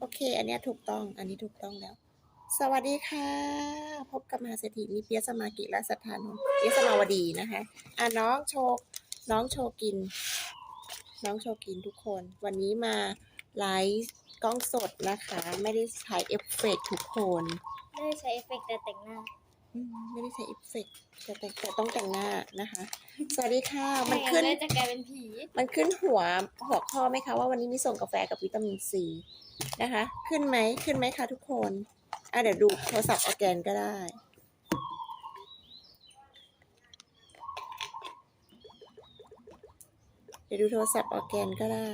โอเค อันนี้ถูกต้อง อันนี้ถูกต้องแล้ว สวัสดีค่ะ พบกับมหาเศรษฐีนิเปียสมากิและสถานนท์เปียสมาวดีนะคะ อะน้องโชกน้องโชกิน น้องโชกินทุกคน วันนี้มาไลฟ์กล้องสดนะคะ ไม่ได้ใช้เอฟเฟกต์ทุกคน ไม่ได้ใช้เอฟเฟกต์แต่แต่งหน้า ไม่ได้ใช้เอฟเฟกต์แต่แต่แต่ต้องแต่งหน้านะคะ สวัสดีค่ะไม่มันงั้ขึ้นนจะกลายเป็นผี มันขึ้นหัวหัวข้อไหมคะว่าวันนี้มีส่งกาแฟกับวิตามินซีนะคะ ขึ้นไหมขึ้นไหมคะทุกคนอะเดี๋ยวดูโทรศัพท์ออร์แกนก็ได้ เดี๋ยวดูโทรศัพท์ออร์แกนก็ได้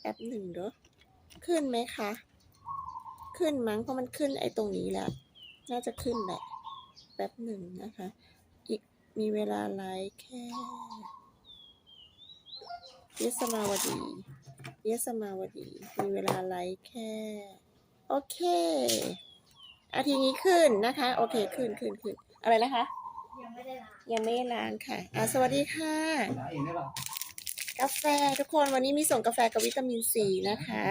แป๊บหนึ่งเด้อขึ้นไหมคะ ขึ้นมั้งเพราะมันขึ้นไอ้ตรงนี้แหละน่าจะขึ้นแหละแป๊บหนึ่งนะคะ อีกมีเวลาไลฟ์แค่เยสมาวดีเยสมาวดี มีเวลาไลฟ์แค่ โอเค อาทีนี้ขึ้นนะคะ โอเค ขึ้นขึ้นขึ้นอะไรนะคะ ยังไม่ได้ล้างยังไม่ได้ล้างค่ะอะสวัสดีค่ะ กาแฟทุกคนวันนี้มีส่งกาแฟกับวิตามินซีนะคะ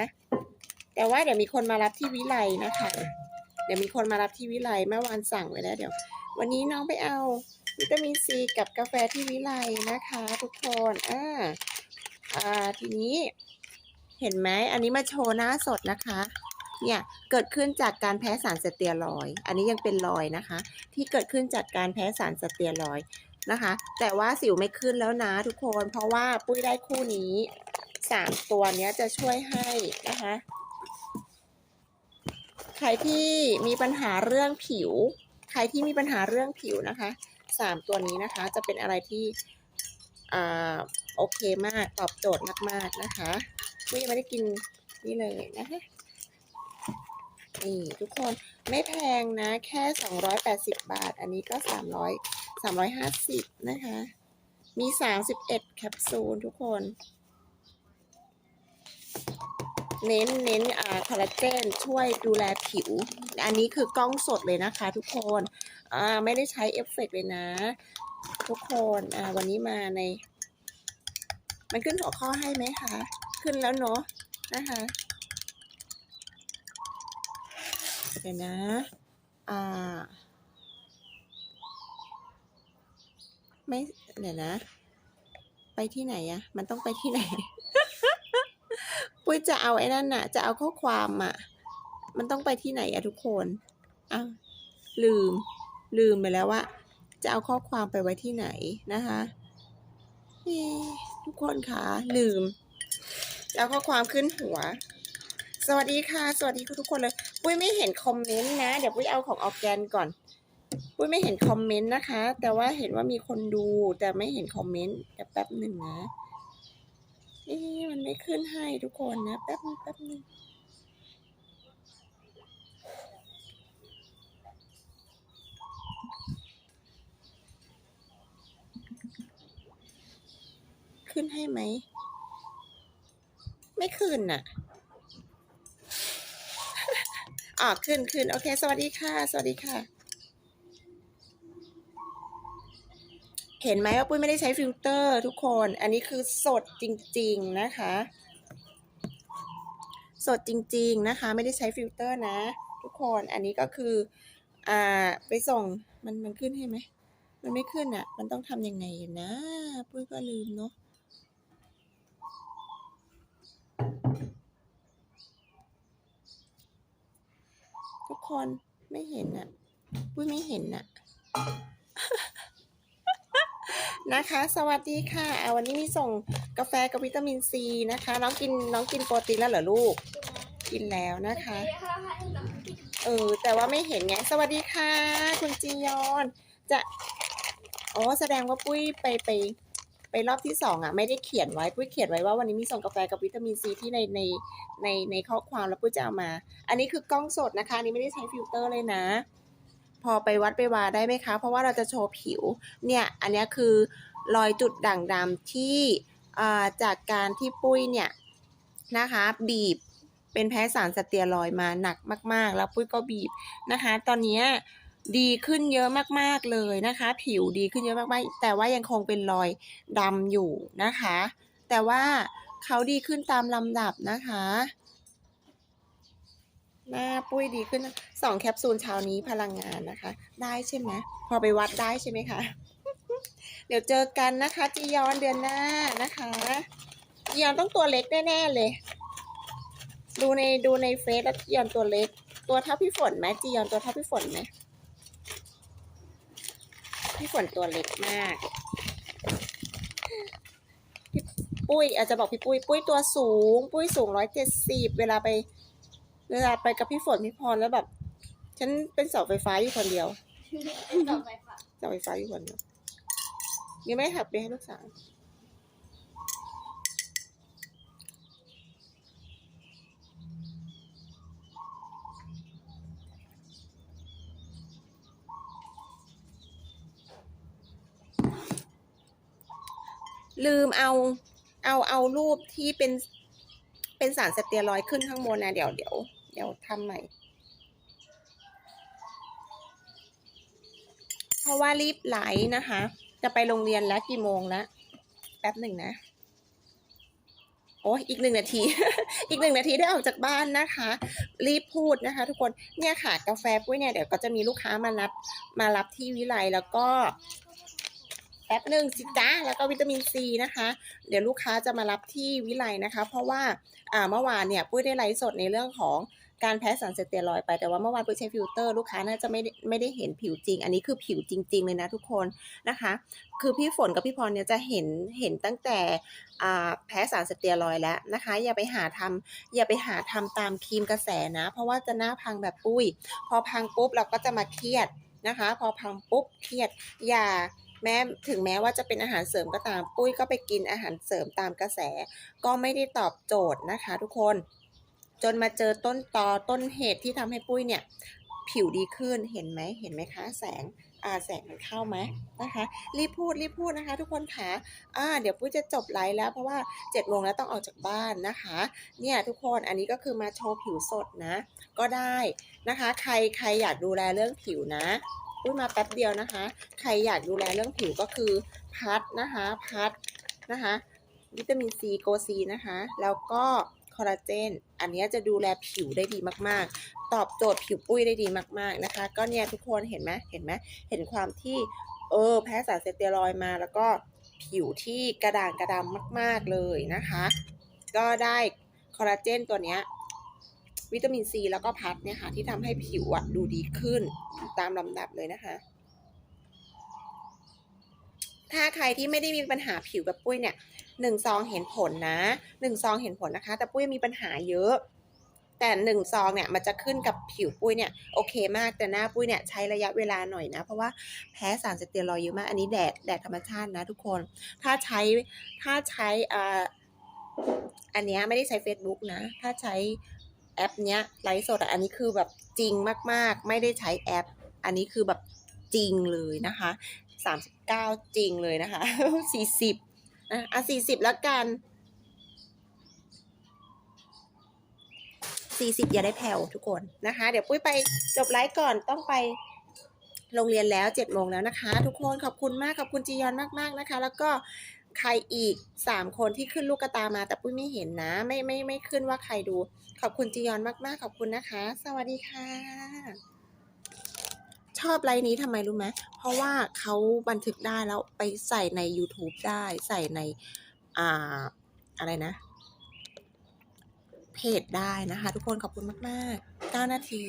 แต่ว่าเดี๋ยวมีคนมารับที่วิไลนะคะ เดี๋ยวมีคนมารับที่วิไลเมื่อวานสั่งไว้แล้วเดี๋ยว วันนี้น้องไปเอาวิตามินซีกับกาแฟที่วิไลนะคะ ทุกคนอ่าอ่าทีนี้เห็นไหมอันนี้มาโชว์หน้าสดนะคะ เนี่ยเกิดขึ้นจากการแพ้สารสเตียรอย อันนี้ยังเป็นรอยนะคะ ที่เกิดขึ้นจากการแพ้สารสเตียรอยนะคะ แต่ว่าสิวไม่ขึ้นแล้วนะทุกคน เพราะว่าปุ้ยได้คู่นี้สามตัวเนี้ยจะช่วยให้นะคะ ใครที่มีปัญหาเรื่องผิว ใครที่มีปัญหาเรื่องผิวนะคะสามตัวนี้นะคะ จะเป็นอะไรที่อ่าโอเคมากตอบโจทย์มาก ๆนะคะปุ้ยยังไม่ได้กินนี่เลยนะคะนี่ทุกคนไม่แพงนะแค่ 280 บาท อันนี้ก็ 300 350 นะคะ มี 31 แคปซูลทุกคน เน้นเน้นอ่าคอลลาเจนช่วยดูแลผิว อันนี้คือกล้องสดเลยนะคะทุกคนอ่าไม่ได้ใช้เอฟเฟกต์เลยนะ ทุกคนอ่าวันนี้มาใน มันขึ้นหัวข้อให้ไหมคะ ขึ้นแล้วเนาะนะคะเดี๋ยวนะอ่าไม่เดี๋ยวนะ ไปที่ไหนอะมันต้องไปที่ไหน ปุ้ยจะเอาไอ้นั่นน่ะ จะเอาข้อความอะ มันต้องไปที่ไหนอะทุกคนอ้าวลืม ลืมไปแล้วว่า จะเอาข้อความไปไว้ที่ไหนนะคะทุกคนคะลืมจะเอาข้อความขึ้นหัว สวัสดีค่ะ สวัสดีทุกคนเลย ปุ้ยไม่เห็นคอมเมนต์นะ เดี๋ยวปุ้ยเอาของออร์แกนก่อน ปุ้ยไม่เห็นคอมเมนต์นะคะ แต่ว่าเห็นว่ามีคนดูแต่ไม่เห็นคอมเมนต์เดี๋ยวแป๊บหนึ่งนะ เอ๊ะมันไม่ขึ้นให้ทุกคนนะ แป๊บนึงแป๊บนึงขึ้นให้ไหม ไม่ขึ้นน่ะอ่าขึ้นขึ้นโอเค สวัสดีค่ะ สวัสดีค่ะ เห็นไหมว่าปุ้ยไม่ได้ใช้ฟิลเตอร์ทุกคน อันนี้คือสดจริง ๆนะคะ สดจริง ๆนะคะ ไม่ได้ใช้ฟิลเตอร์นะ ทุกคน อันนี้ก็คือ อ่า ไปส่ง มันมันขึ้นให้ไหม มันไม่ขึ้นอะ มันต้องทำยังไงนะ ปุ้ยก็ลืมเนาะ ทุกคนไม่เห็นอะ ปุ้ยไม่เห็นอะ นะคะ สวัสดีค่ะวันนี้มีส่งกาแฟกับวิตามินซีนะคะ น้องกินน้องกินโปรตีนแล้วเหรอลูก กินแล้วนะคะ เออแต่ว่าไม่เห็นไง สวัสดีค่ะ คุณจียอน จะอ๋อแสดงว่าปุ้ยไปไปไปรอบที่สองอะไม่ได้เขียนไว้ปุ้ยเขียนไว้ว่าวันนี้มีส่งกาแฟกับวิตามินซีที่ในในในในข้อความแล้วปุ้ยจะเอามา อันนี้คือกล้องสดนะคะอันนี้ไม่ได้ใช้ฟิลเตอร์เลยนะ พอไปวัดไปวาได้ไหมคะ เพราะว่าเราจะโชว์ผิว เนี่ย อันนี้คือ รอยจุดด่างดำที่จากการที่ปุ้ยเนี่ยนะคะบีบเป็นแพ้สารสเตียรอยมาหนักมาก ๆ แล้วปุ้ยก็บีบนะคะ ตอนนี้ดีขึ้นเยอะมากๆเลยนะคะ ผิวดีขึ้นเยอะมากๆ แต่ว่ายังคงเป็นรอยดำอยู่นะคะ แต่ว่าเขาดีขึ้นตามลำดับนะคะ หน้าปุ้ยดีขึ้นสองแคปซูลเช้านี้พลังงานนะคะ ได้ใช่ไหมพอไปวัดได้ใช่ไหมคะ เดี๋ยวเจอกันนะคะจียอนเดือนหน้านะคะจียอนต้องตัวเล็กแน่ๆเลย ดูในดูในเฟซแล้วจียอนตัวเล็ก ตัวเท่าพี่ฝนไหมจียอนตัวเท่าพี่ฝนไหมพี่ฝนตัวเล็กมากพี่ปุ้ยอาจจะบอกพี่ปุ้ยปุ้ยตัวสูง ปุ้ยสูงร้อยเจ็ดสิบเวลาไป เวลาไปกับพี่ฝนพี่พรแล้วแบบ ฉันเป็นเสาไฟฟ้าอยู่คนเดียวต่อไปค่ะเสาไฟฟ้าอยู่คนเดียว ยังไม่ได้ถักไปให้ลูกสาวลืมเอาเอาเอารูปที่เป็นเป็นสารสเตียรอยด์ขึ้นข้างบนนะเดี๋ยวเดี๋ยวเดี๋ยวทำใหม่ เพราะว่ารีบไหลนะคะ จะไปโรงเรียนแล้วกี่โมงแล้วแป๊บหนึ่งนะ โอ้ยอีกหนึ่งนาที อีกหนึ่งนาทีได้ออกจากบ้านนะคะ รีบพูดนะคะ ทุกคนเนี่ยค่ะกาแฟปุ้ยเนี่ยเดี๋ยวก็จะมีลูกค้ามารับมารับที่วิไลแล้วก็แป๊บหนึ่งสิจ้าแล้วก็วิตามินซีนะคะ เดี๋ยวลูกค้าจะมารับที่วิไลนะคะ เพราะว่าอ่าเมื่อวานเนี่ยปุ้ยได้ไลฟ์สดในเรื่องของ การแพ้สารสเตียรอยด์ไปแต่ว่าเมื่อวานปุ้ยใช้ฟิลเตอร์ลูกค้าน่าจะไม่ไม่ได้เห็นผิวจริง อันนี้คือผิวจริง ๆ เลยนะทุกคนนะคะ คือพี่ฝนกับพี่พรเนี่ยจะเห็นเห็นตั้งแต่แพ้สารสเตียรอยด์แล้วนะคะ อย่าไปหาทำอย่าไปหาทำตามครีมกระแสนะ เพราะว่าจะหน้าพังแบบปุ้ย พอพังปุ๊บเราก็จะมาเครียดนะคะ พอพังปุ๊บเครียดอย่าแม้ถึงแม้ว่าจะเป็นอาหารเสริมก็ตาม ปุ้ยก็ไปกินอาหารเสริมตามกระแส ก็ไม่ได้ตอบโจทย์นะคะ ทุกคน จนมาเจอต้นตอต้นเหตุที่ทำให้ปุ้ยเนี่ยผิวดีขึ้นเห็นไหมเห็นไหมคะแสงอ่าแสงมันเข้าไหมนะคะรีบพูดรีบพูดนะคะ ทุกคนค่ะอ่าเดี๋ยวปุ้ยจะจบไลฟ์แล้วเพราะว่า7จ็ดโมงแล้วต้องออกจากบ้านนะคะเนี่ยทุกคนอันนี้ก็คือมาโชว์ผิวสดนะ ก็ได้นะคะ ใครใครอยากดูแลเรื่องผิวนะปุ้ยมาแป๊บเดียวนะคะ ใครอยากดูแลเรื่องผิวก็คือพัดนะคะพัดนะคะวิตามินซีโกซีนะคะ แล้วก็ อลลาเจน อันนี้จะดูแลผิวได้ดีมาก ๆ ตอบโจทย์ผิวปุ้ยได้ดีมาก ๆ นะคะ ก็เนี่ยทุกคนเห็นไหมเห็นไหมเห็นความที่เออแพ้สารสเตียรอยมาแล้วก็ผิวที่กระด่างกระดำมาก ๆ เลยนะคะ ก็ได้คอลลาเจนตัวเนี้ยวิตามินซีแล้วก็พัดเนี่ยค่ะที่ทำให้ผิวอะดูดีขึ้นตามลำดับเลยนะคะ ถ้าใครที่ไม่ได้มีปัญหาผิวแบบปุ้ยเนี่ย หนึ่งซองเห็นผลนะหนึ่งซองเห็นผลนะคะ แต่ปุ้ยมีปัญหาเยอะ แต่หนึ่งซองเนี่ยมันจะขึ้นกับผิวปุ้ยเนี่ยโอเคมากแต่หน้าปุ้ยเนี่ยใช้ระยะเวลาหน่อยนะ เพราะว่าแพ้สารสเตียรอยด์เยอะมากอันนี้แดดแดดธรรมชาตินะทุกคน ถ้าใช้ถ้าใช้อ่าอันเนี้ยไม่ได้ใช้ Facebook นะ ถ้าใช้แอปเนี้ยไลฟ์สดอะอันนี้คือแบบจริงมากๆ ไม่ได้ใช้แอป อันนี้คือแบบจริงเลยนะคะสามสิบเก้าจริงเลยนะคะสี่สิบ อะอะสี่สิบแล้วกันสี่สิบอย่าได้แผ่วทุกคนนะคะ เดี๋ยวปุ้ยไปจบไลฟ์ก่อนต้องไปโรงเรียนแล้วเจ็ดโมงแล้วนะคะ ทุกคนขอบคุณมากขอบคุณจียอนมากๆนะคะ แล้วก็ใครอีกสามคนที่ขึ้นลูกกระตามาแต่ปุ้ยไม่เห็นนะ ไม่ไม่ไม่ขึ้นว่าใครดู ขอบคุณจียอนมากๆ ขอบคุณนะคะ สวัสดีค่ะ ชอบไลน์นี้ทำไมรู้ไหม เพราะว่าเขาบันทึกได้แล้วไปใส่ใน YouTube ได้ใส่ในอ่าอะไรนะ เพจได้นะคะ ทุกคนขอบคุณมาก ๆ 9 นาที